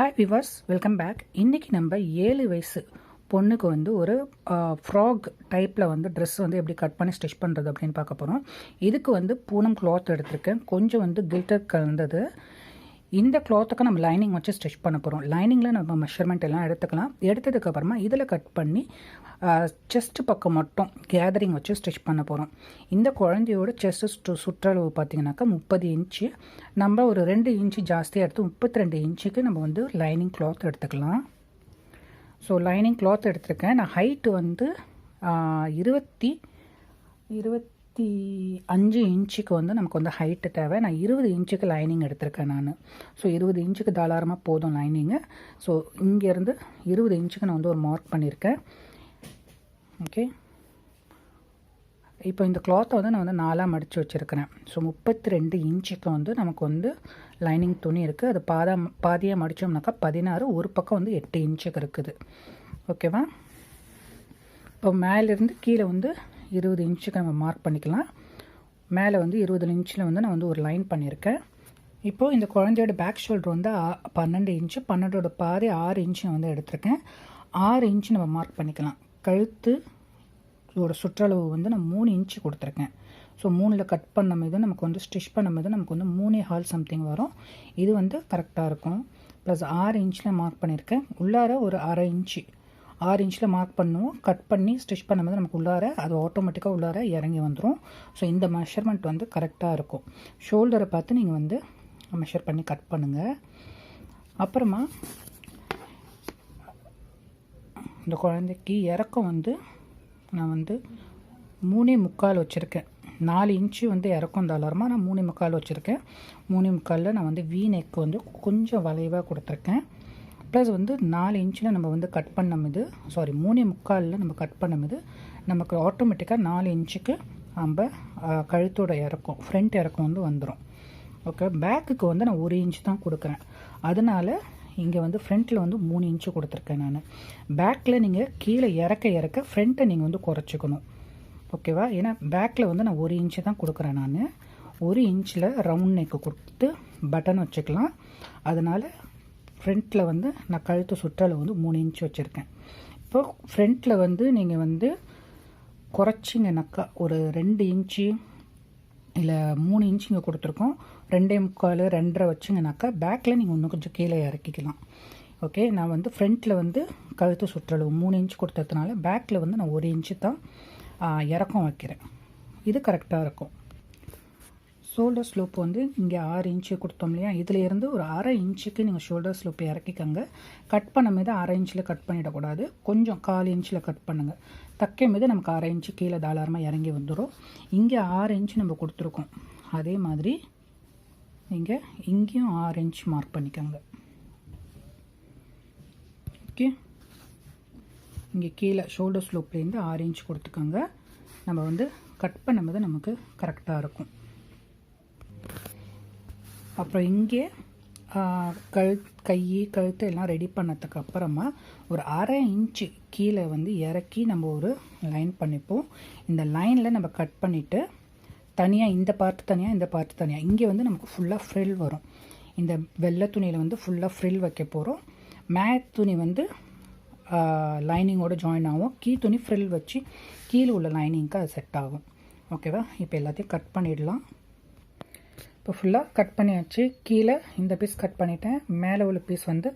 Hi viewers welcome back இன்றைக்கி நம்ம ஏழு வயசு பொண்ணுக்கு வந்து ஒரு ஃப்ராக் டைப்பில் வந்து ட்ரெஸ் வந்து எப்படி கட் பண்ணி ஸ்டிச் பண்ணுறது அப்படின்னு பார்க்க போகிறோம் இதுக்கு வந்து பூனம் கிளாத் எடுத்திருக்கேன். கொஞ்சம் வந்து கில்டர் கலந்தது. இந்த கிளாத்துக்கு நம்ம லைனிங் வச்சு ஸ்டிச் பண்ண போகிறோம் லைனிங்கில் நம்ம மெஷர்மெண்ட் எல்லாம் எடுத்துக்கலாம். எடுத்ததுக்கப்புறமா இதில் கட் பண்ணி செஸ்ட் பக்கம் மட்டும் கேதரிங் வச்சு ஸ்டிச் பண்ண போகிறோம் இந்த குழந்தையோட செஸ்ட் சுற்றளவு பார்த்தீங்கன்னாக்கா முப்பது இன்ச்சு நம்ம ஒரு ரெண்டு இன்ச்சு ஜாஸ்தியாக எடுத்து முப்பத்தி ரெண்டு இன்ச்சுக்கு நம்ம வந்து லைனிங் கிளாத் எடுத்துக்கலாம். ஸோ லைனிங் கிளாத் எடுத்திருக்கேன். நான் ஹைட்டு வந்து இருபத்தி இருபத்தி அஞ்சு இன்ச்சுக்கு வந்து நமக்கு வந்து ஹைட்டு தேவை. நான் இருபது இன்ச்சுக்கு லைனிங் எடுத்திருக்கேன் நான். ஸோ இருபது இன்ச்சுக்கு தாராளமாக போதும் லைனிங்கு ஸோ இங்கேருந்து இருபது இன்ச்சுக்கு நான் வந்து ஒரு மார்க் பண்ணியிருக்கேன். ஓகே இப்போ இந்த கிளாத்தை வந்து நான் வந்து நாலாக மடித்து வச்சுருக்கிறேன். ஸோ முப்பத்தி ரெண்டு இன்ச்சுக்கு வந்து நமக்கு வந்து லைனிங் துணி இருக்குது அது பாதா பாதியாக மடித்தோம்னாக்கா பதினாறு ஒரு பக்கம் வந்து எட்டு இன்ச்சுக்கு இருக்குது. ஓகேவா இப்போ மேலேருந்து கீழே வந்து இருபது இன்ச்சுக்கு நம்ம மார்க் பண்ணிக்கலாம். மேலே வந்து இருபது இன்ச்சில் வந்து நான் வந்து ஒரு லைன் பண்ணியிருக்கேன். இப்போது இந்த குழந்தையோட பேக் ஷோல்டர் வந்து பன்னெண்டு இன்ச்சு பன்னெண்டோட பாதி ஆறு இன்ச்சு நான் வந்து எடுத்திருக்கேன். ஆறு இன்ச்சு நம்ம மார்க் பண்ணிக்கலாம். கழுத்து ஒரு சுற்றளவு வந்து நான் மூணு இன்ச்சு கொடுத்துருக்கேன். ஸோ மூணில் கட் பண்ண மீது நமக்கு வந்து ஸ்டிச் பண்ண மீது நமக்கு வந்து மூணே ஹால் சம்திங் வரும். இது வந்து கரெக்டாக இருக்கும். ப்ளஸ் ஆறு இன்ச்சில் மார்க் பண்ணியிருக்கேன். உள்ளார ஒரு அரை இன்ச்சு. ஆறு இன்ச்சில் மார்க் பண்ணுவோம். கட் பண்ணி ஸ்டிச் பண்ணும்போது நமக்கு உள்ளார அது ஆட்டோமேட்டிக்காக உள்ளார இறங்கி வந்துடும் ஸோ இந்த மெஷர்மெண்ட் வந்து கரெக்டாக இருக்கும். ஷோல்டரை பார்த்து நீங்கள் வந்து மெஷர் பண்ணி கட் பண்ணுங்கள் அப்புறமா இந்த குழந்தைக்கு இறக்கம் வந்து நான் வந்து மூணே முக்கால் வச்சுருக்கேன். நாலு இன்ச்சு வந்து இறக்கம் தாளாரமாக நான் மூணே முக்கால் வச்சுருக்கேன். மூணே முக்காலில் நான் வந்து வீ நெக் வந்து கொஞ்சம் வளைவாக கொடுத்துருக்கேன். ப்ளஸ் வந்து நாலு இன்ச்சில் நம்ம வந்து கட் பண்ணும்போது சாரி மூணே முக்காலில் நம்ம கட் பண்ணும்போது நமக்கு ஆட்டோமேட்டிக்காக நாலு இன்ச்சுக்கு நம்ம கழுத்தோட இறக்கம் ஃப்ரண்ட் இறக்கம் வந்து வந்துடும் ஓகே பேக்குக்கு வந்து நான் ஒரு இன்ச் தான் கொடுக்குறேன். அதனால் இங்கே வந்து ஃப்ரண்ட்டில் வந்து மூணு இன்ச்சு கொடுத்துருக்கேன் நான். பேக்கில் நீங்கள் கீழே இறக்க இறக்க ஃப்ரண்ட்டை நீங்கள் வந்து குறைச்சிக்கணும். ஓகேவா ஏன்னா பேக்கில் வந்து நான் ஒரு இன்ச்சு தான் கொடுக்குறேன் நான். ஒரு இன்ச்சில் ரவுண்ட் நெக்கு கொடுத்து பட்டன் வச்சுக்கலாம். அதனால் ஃப்ரண்ட்டில் வந்து நான் கழுத்து சுற்றளவு வந்து மூணு இன்ச் வச்சுருக்கேன். இப்போ ஃப்ரண்ட்டில் வந்து நீங்கள் வந்து குறைச்சிங்கனாக்கா ஒரு ரெண்டு இன்ச்சு இல்லை மூணு இன்ச்சு இங்கே கொடுத்துருக்கோம். ரெண்டே முக்கால் ரெண்டரை வச்சிங்கனாக்கா பேக்கில் நீங்கள் இன்னும் கொஞ்சம் கீழே இறக்கிக்கலாம். ஓகே நான் வந்து ஃப்ரண்ட்டில் வந்து கழுத்து சுற்றளவு மூணு இன்ச் கொடுத்ததுனால பேக்கில் வந்து நான் ஒரு இன்ச்சு தான் இறக்கம் வைக்கிறேன். இது கரெக்டாக இருக்கும். ஷோல்டர் ஸ்லோப் வந்து இங்கே ஆறு இன்ச்சு கொடுத்தோம் இல்லையா? இதிலேருந்து ஒரு அரை இன்ச்சுக்கு நீங்கள் ஷோல்டர் ஸ்லோப் இறக்கிக்கங்க. கட் பண்ண மீது அரை இன்ச்சில் கட் பண்ணிடக்கூடாது. கொஞ்சம் கால் இன்ச்சில் கட் பண்ணுங்கள் தக்கை மீது நமக்கு அரை இன்ச்சு கீழே தாராளமாக இறங்கி வந்துடும் இங்கே ஆறு இன்ச்சு நம்ம கொடுத்துருக்கோம். அதே மாதிரி இங்கே இங்கேயும் ஆறு இன்ச் மார்க் பண்ணிக்கோங்க. ஓகே இங்கே கீழே ஷோல்டர் ஸ்லோப்லேருந்து ஆறு இன்ச் கொடுத்துக்கோங்க. நம்ம வந்து கட் பண்ணும்போது நமக்கு கரெக்டாக இருக்கும். அப்புறம் இங்கே கழு கை கழுத்து எல்லாம் ரெடி பண்ணதுக்கு அப்புறமா ஒரு அரை இன்ச்சு கீழே வந்து இறக்கி நம்ம ஒரு லைன் பண்ணிப்போம். இந்த லைனில் நம்ம கட் பண்ணிவிட்டு தனியாக இந்த பார்ட் தனியாக இந்த பார்ட் தனியாக இங்கே வந்து நமக்கு ஃபுல்லாக ஃப்ரில் வரும். இந்த வெள்ளை துணியில் வந்து ஃபுல்லாக ஃப்ரில் வைக்க போகிறோம் மேட் துணி வந்து லைனிங்கோட ஜாயின் ஆகும். கீ துணி ஃப்ரில் வச்சு கீழே உள்ள லைனிங்க்கு அது செட் ஆகும். ஓகேவா இப்போ எல்லாத்தையும் கட் பண்ணிடலாம். இப்போ ஃபுல்லாக கட் பண்ணியாச்சு. கீழே இந்த பீஸ் கட் பண்ணிட்டேன். மேலே உள்ள பீஸ் வந்து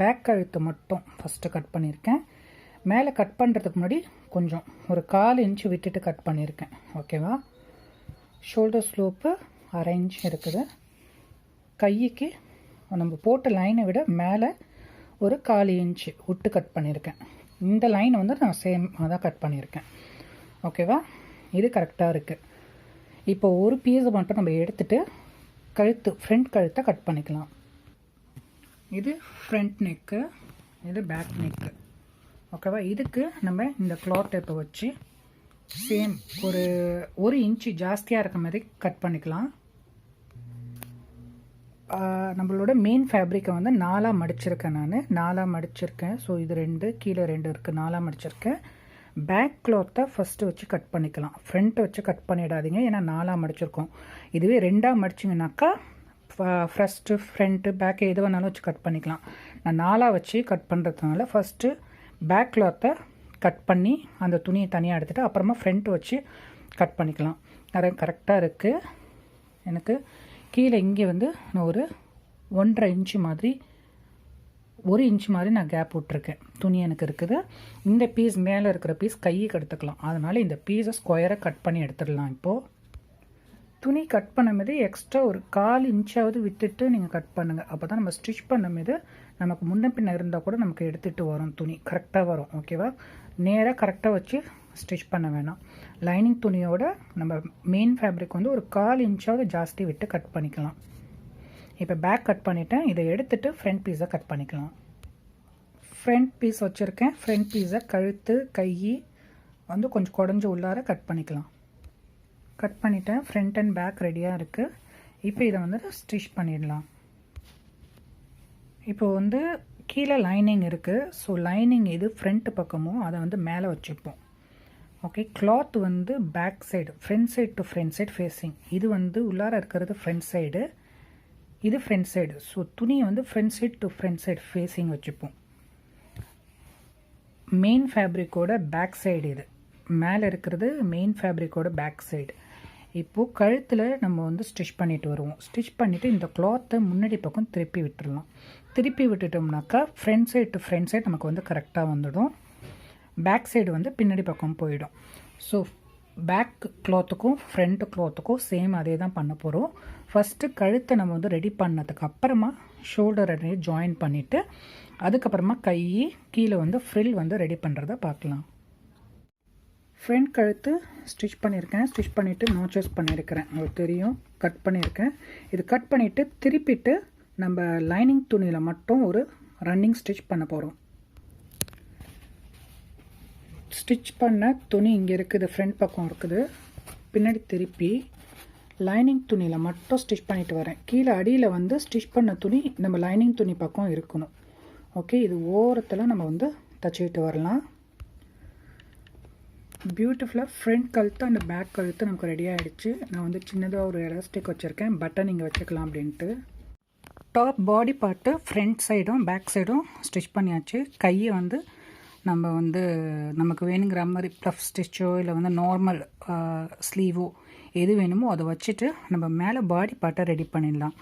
பேக் கழுத்து மட்டும் ஃபஸ்ட்டு கட் பண்ணியிருக்கேன். மேலே கட் பண்ணுறதுக்கு முன்னாடி கொஞ்சம் ஒரு கால் இன்ச்சு விட்டுட்டு கட் பண்ணியிருக்கேன். ஓகேவா ஷோல்டர் ஸ்லோப்பு அரை இன்ச் இருக்குது. கைக்கு நம்ம போட்ட லைனை விட மேலே ஒரு கால் இன்ச்சு விட்டு கட் பண்ணியிருக்கேன். இந்த லைன் வந்து நான் சேம் தான் கட் பண்ணியிருக்கேன். ஓகேவா இது கரெக்டாக இருக்குது இப்போ ஒரு பீஸை மட்டும் நம்ம எடுத்துகிட்டு கழுத்து ஃப்ரண்ட் கழுத்தை கட் பண்ணிக்கலாம். இது ஃப்ரண்ட் நெக்கு இது பேக் நெக்கு ஓகேவா இதுக்கு நம்ம இந்த கிளாத் டேப்பை வச்சு சேம் ஒரு ஒரு இன்ச்சு ஜாஸ்தியாக இருக்க மாதிரி கட் பண்ணிக்கலாம். நம்மளோட மெயின் ஃபேப்ரிக்கை வந்து நாலாக மடிச்சிருக்கேன் நான். நாலாக மடிச்சிருக்கேன். ஸோ இது ரெண்டு கீழே ரெண்டு இருக்குது நாலாக மடிச்சிருக்கேன். பேக் கிளாத்தை ஃபஸ்ட்டு வச்சு கட் பண்ணிக்கலாம். ஃப்ரண்ட்டை வச்சு கட் பண்ணிடாதீங்க. ஏன்னா நாலாக மடிச்சிருக்கோம் இதுவே ரெண்டாக மடிச்சிங்கனாக்கா ஃபஸ்ட்டு ஃப்ரண்ட்டு பேக்கு எது வேணாலும் வச்சு கட் பண்ணிக்கலாம். நான் நாலாக வச்சு கட் பண்ணுறதுனால ஃபஸ்ட்டு பேக் கிளாத்தை கட் பண்ணி அந்த துணியை தனியாக எடுத்துகிட்டு அப்புறமா ஃப்ரண்ட் வச்சு கட் பண்ணிக்கலாம். நிறைய கரெக்டாக இருக்குது எனக்கு கீழே இங்கே வந்து நான் ஒரு ஒன்றரை இன்ச்சு மாதிரி ஒரு இன்ச் மாதிரி நான் கேப் விட்ருக்கேன் துணி எனக்கு இருக்குது. இந்த பீஸ் மேலே இருக்கிற பீஸ் கைக்கு எடுத்துக்கலாம். அதனால் இந்த பீஸை ஸ்கொயராக கட் பண்ணி எடுத்துடலாம் இப்போது துணி கட் பண்ணும்போது எக்ஸ்ட்ரா ஒரு கால் இன்ச்சாவது விட்டுட்டு நீங்கள் கட் பண்ணுங்கள் அப்போ தான் நம்ம ஸ்டிச் பண்ணும்போது நமக்கு முன்ன பின்ன இருந்தால் கூட நமக்கு எடுத்துகிட்டு வரும் துணி. கரெக்டாக வரும். ஓகேவா நேராக கரெக்டாக வச்சு ஸ்டிச் பண்ண வேணாம். லைனிங் துணியோட நம்ம மெயின் ஃபேப்ரிக் வந்து ஒரு கால் இன்ச்சாவது ஜாஸ்தி விட்டு கட் பண்ணிக்கலாம். இப்போ பேக் கட் பண்ணிவிட்டேன் இதை எடுத்துகிட்டு ஃப்ரண்ட் பீஸை கட் பண்ணிக்கலாம். ஃப்ரண்ட் பீஸ் வச்சுருக்கேன். ஃப்ரண்ட் பீஸை கழுத்து கை வந்து கொஞ்சம் குடஞ்சி உள்ளார கட் பண்ணிக்கலாம். கட் பண்ணிட்டேன். ஃப்ரண்ட் அண்ட் பேக் ரெடியாக இருக்குது இப்போ இதை வந்து ஸ்டிச் பண்ணிடலாம். இப்போ வந்து கீழே லைனிங் இருக்குது ஸோ லைனிங் எது ஃப்ரண்ட் பக்கமோ அதை வந்து மேலே வச்சுப்போம். ஓகே கிளாத் வந்து back side front side to front side facing இது வந்து உள்ளார இருக்கிறது ஃப்ரண்ட் சைடு இது ஃப்ரண்ட் சைடு ஸோ துணியை வந்து front side to front side facing வச்சுப்போம். மெயின் ஃபேப்ரிக்கோட பேக் சைடு இது. மேலே இருக்கிறது மெயின் ஃபேப்ரிக்கோட பேக் சைடு இப்போது கழுத்தில் நம்ம வந்து ஸ்டிச் பண்ணிட்டு வருவோம். ஸ்டிச் பண்ணிவிட்டு இந்த கிளாத்தை முன்னாடி பக்கம் திருப்பி விட்டுடலாம் திருப்பி விட்டுட்டோம்னாக்கா front side to front side நமக்கு வந்து கரெக்டாக வந்துடும். பேக் சைடு வந்து பின்னாடி பக்கம் போயிடும். ஸோ பேக் க்ளாத்துக்கும் ஃப்ரண்ட் க்ளாத்துக்கும் சேம் அதே தான் பண்ண போகிறோம் ஃபஸ்ட்டு கழுத்தை நம்ம வந்து ரெடி பண்ணதுக்கு அப்புறமா ஷோல்டர் ஜாயின் பண்ணிவிட்டு அதுக்கப்புறமா கை கீழே வந்து ஃப்ரில் வந்து ரெடி பண்ணுறத பார்க்கலாம். ஃப்ரண்ட் கழுத்து ஸ்டிச் பண்ணியிருக்கேன். ஸ்டிச் பண்ணிவிட்டு நோச்சஸ் பண்ணியிருக்கிறேன். உங்களுக்கு தெரியும். கட் பண்ணியிருக்கேன். இது கட் பண்ணிவிட்டு திருப்பிட்டு நம்ம லைனிங் துணியில் மட்டும் ஒரு ரன்னிங் ஸ்டிச் பண்ண போகிறோம் ஸ்டிச் பண்ண துணி இங்கே இருக்குது ஃப்ரண்ட் பக்கம் இருக்குது. பின்னாடி திருப்பி லைனிங் துணியில் மட்டும் ஸ்டிச் பண்ணிட்டு வரேன். கீழே அடியில் வந்து ஸ்டிச் பண்ண துணி நம்ம லைனிங் துணி பக்கம் இருக்கணும். ஓகே இது ஓரத்தில் நம்ம வந்து தச்சுக்கிட்டு வரலாம். பியூட்டிஃபுல்லாக ஃப்ரண்ட் கழுத்து அண்ட் பேக் கழுத்து நமக்கு ரெடி ஆகிடுச்சு நான் வந்து சின்னதாக ஒரு எலாஸ்டிக் வச்சுருக்கேன். பட்டன் இங்கே வச்சுக்கலாம் அப்படின்ட்டு. டாப் பாடி பார்ட்டு ஃப்ரண்ட் சைடும் பேக் சைடும் ஸ்டிச் பண்ணியாச்சு. கையை வந்து நம்ம வந்து நமக்கு வேணுங்கிற மாதிரி ப்ளஃப் ஸ்டிச்சோ இல்லை வந்து நார்மல் ஸ்லீவோ எது வேணுமோ அதை வச்சுட்டு நம்ம மேலே பாடி பாட்டை ரெடி பண்ணிடலாம்.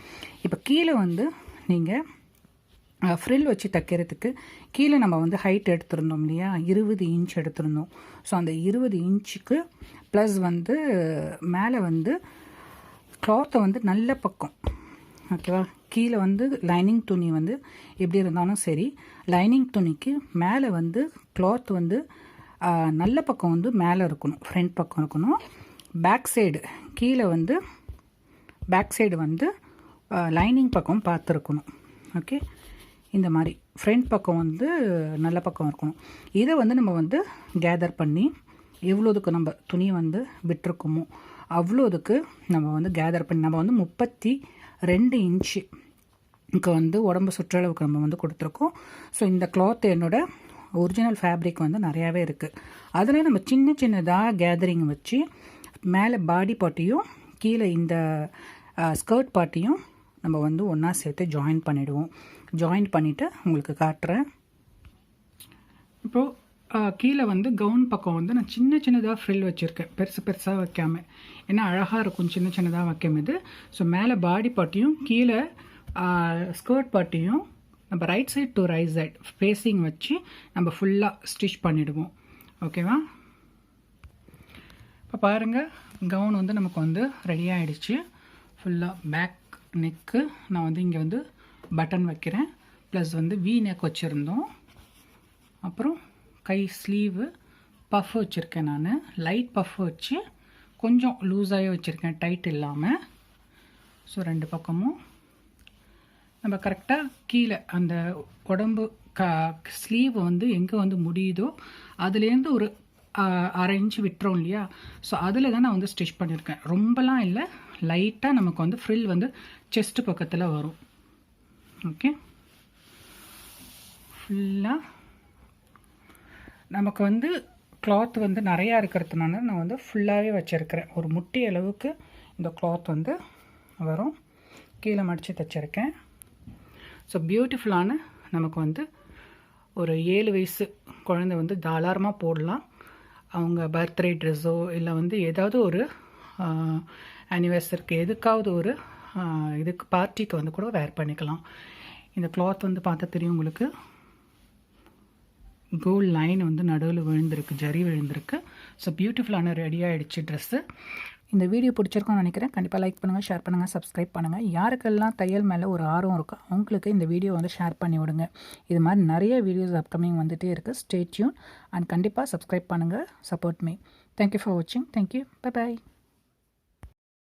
இப்போ கீழே வந்து நீங்கள் ஃப்ரில் வச்சு தைக்கிறதுக்கு கீழே நம்ம வந்து ஹைட் எடுத்திருந்தோம் இல்லையா? இருபது இன்ச் எடுத்திருந்தோம். ஸோ அந்த இருபது இன்ச்சுக்கு ப்ளஸ் வந்து மேலே வந்து க்ளாத்தை வந்து நல்ல பக்கம் ஓகேவா? கீழே வந்து லைனிங் துணி வந்து எப்படி இருந்தாலும் சரி லைனிங் துணிக்கு மேலே வந்து கிளாத் வந்து நல்ல பக்கம் வந்து மேலே இருக்கணும் ஃப்ரண்ட் பக்கம் இருக்கணும். பேக் சைடு கீழே வந்து பேக் சைடு வந்து லைனிங் பக்கம் பார்த்துருக்கணும். ஓகே? இந்த மாதிரி ஃப்ரண்ட் பக்கம் வந்து நல்ல பக்கம் இருக்கணும். இதை வந்து நம்ம வந்து கேதர் பண்ணி எவ்வளோதுக்கு நம்ம துணி வந்து விட்டுருக்கோமோ அவ்வளோதுக்கு நம்ம வந்து கேதர் பண்ணி நம்ம வந்து முப்பத்தி ரெண்டு இன்ச்சு இங்கே வந்து உடம்பு சுற்றளவுக்கு நம்ம வந்து கொடுத்துருக்கோம். ஸோ இந்த கிளாத் என்னோட ஒரிஜினல் ஃபேப்ரிக் வந்து நிறையாவே இருக்குது அதில் நம்ம சின்ன சின்னதாக கேதரிங் வச்சு மேலே பாடி பாட்டியும் கீழே இந்த ஸ்கர்ட் பாட்டியும் நம்ம வந்து ஒன்றா சேர்த்து ஜாயின் பண்ணிவிடுவோம் ஜாயின் பண்ணிவிட்டு உங்களுக்கு காட்டுறேன். இப்போது கீழே வந்து கவுன் பக்கம் வந்து நான் சின்ன சின்னதாக ஃப்ரில் வச்சுருக்கேன். பெருசு பெருசாக வைக்காம. ஏன்னா அழகாக இருக்கும் சின்ன சின்னதாக வைக்கும் இது. ஸோ மேலே பாடி பாட்டியும் கீழே ஸ்கர்ட் பாட்டியும் நம்ம right side to right side facing வச்சு நம்ம ஃபுல்லாக ஸ்டிச் பண்ணிவிடுவோம் ஓகேவா இப்போ பாருங்கள் கவுன் வந்து நமக்கு வந்து ரெடி ஆகிடுச்சு ஃபுல்லாக பேக் நெக்கு நான் வந்து இங்கே வந்து பட்டன் வைக்கிறேன். ப்ளஸ் வந்து வி நெக் வச்சுருந்தோம். அப்புறம் கை ஸ்லீவு பஃப் வச்சுருக்கேன் நான். லைட் பஃப் வச்சு கொஞ்சம் லூஸாகவே வச்சுருக்கேன் டைட் இல்லாமல் ஸோ ரெண்டு பக்கமும். நம்ம கரெக்டாக கீழே அந்த உடம்பு க ஸ்லீவ் வந்து எங்கே வந்து முடியுதோ அதுலேருந்து ஒரு அரை இன்ச்சு விட்டுறோம் இல்லையா? ஸோ அதில் தான் நான் வந்து ஸ்டிச் பண்ணியிருக்கேன் ரொம்பலாம் இல்லை. லைட்டாக நமக்கு வந்து ஃப்ரில் வந்து செஸ்ட்டு பக்கத்தில் வரும். ஓகே ஃபுல்லாக நமக்கு வந்து கிளாத் வந்து நிறையா இருக்கிறதுனால நான் வந்து ஃபுல்லாகவே வச்சுருக்கிறேன். ஒரு முட்டி அளவுக்கு இந்த கிளாத் வந்து வரும். கீழே மடித்து தைச்சிருக்கேன். ஸோ பியூட்டிஃபுல்லான நமக்கு வந்து ஒரு ஏழு வயசு குழந்தை வந்து தாராளமாக போடலாம். அவங்க பர்த்டே ட்ரெஸ்ஸோ இல்லை வந்து ஏதாவது ஒரு ஆனிவர்சரிக்கு எதுக்காவது ஒரு இதுக்கு பார்ட்டிக்கு வந்து கூட வேர் பண்ணிக்கலாம். இந்த கிளாத் வந்து பார்த்தா தெரியும் உங்களுக்கு. கோல்ட் லைன் வந்து நடுவில் விழுந்திருக்கு ஜரி விழுந்திருக்கு. ஸோ பியூட்டிஃபுல்லான ரெடி ஆகிடுச்சு ட்ரெஸ்ஸு இந்த வீடியோ பிடிச்சிருக்கும்னு நினைக்கிறேன். கண்டிப்பாக லைக் பண்ணுங்கள் ஷேர் பண்ணுங்கள் சப்ஸ்கிரைப் பண்ணுங்கள் யாருக்கெல்லாம் தையல் மேலே ஒரு ஆர்வம் இருக்கோ அவங்களுக்கு இந்த வீடியோ வந்து ஷேர் பண்ணி விடுங்க. இது மாதிரி நிறைய வீடியோஸ் அப்கமிங் வந்துகிட்டே இருக்குது ஸ்டே டியூன் அண்ட் கண்டிப்பாக சப்ஸ்கிரைப் பண்ணுங்கள் support me thank you for வாட்சிங் தேங்க்யூ பை பாய்